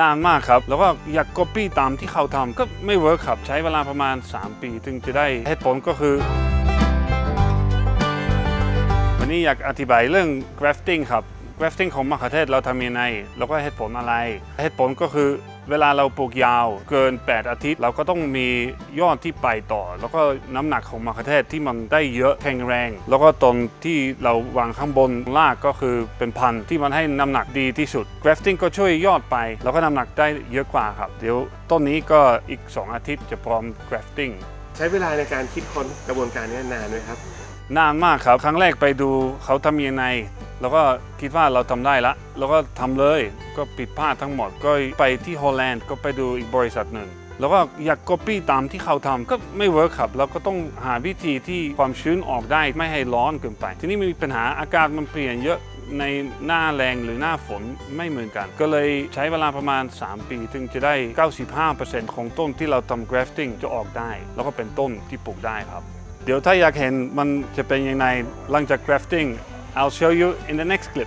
นานมากครับ แล้วก็อยาก copy ตามที่เขาทำก็ไม่เวิร์คครับ ใช้เวลาประมาณ 3 ปีถึงจะได้เหตุผลก็คือ วันนี้อยากอธิบายเรื่อง grafting ครับ grafting ของมะเขือเทศเราทำยังไงแล้วก็เหตุผลอะไร เหตุผลก็คือเวลาเราปลูกยาวเกิน 8 อาทิตย์ เราก็ต้องมียอดที่ไปต่อ แล้วก็น้ำหนักของมะเขือเทศที่มันได้เยอะแข็งแรง แล้วก็ต้นที่เราวางข้างบนรากก็คือเป็นพันธุ์ที่มันให้น้ำหนักดีที่สุด grafting ก็ช่วยยอดไป แล้วก็น้ำหนักได้เยอะกว่าครับ เดี๋ยวต้นนี้ก็อีก 2 อาทิตย์จะพร้อม grafting ใช้เวลาในการคิดค้นกระบวนการนี้นานไหมครับนานมากครับ ครั้งแรกไปดูเขาทำยังไง แล้วก็คิดว่าเราทำได้ละ แล้วก็ทำเลยก็ปิดพลาดทั้งหมด ก็ไปที่ฮอลแลนด์ก็ไปดูอีกบริษัทหนึ่ง แล้วก็อยาก copy ตามที่เขาทำก็ไม่เวิร์คครับแล้วก็ต้องหาวิธีที่ความชื้นออกได้ไม่ให้ร้อนเกินไป ทีนี้มีปัญหาอากาศมันเปลี่ยนเยอะในหน้าแรงหรือหน้าฝนไม่เหมือนกัน ก็เลยใช้เวลาประมาณ 3 ปีถึงจะได้ 95%ของต้นที่เราทำ grafting จะออกได้ แล้วก็เป็นต้นที่ปลูกได้ครับ เดี๋ยวถ้าอยากเห็นมันจะเป็นยังไงหลังจาก grafting I'll show you in the next clip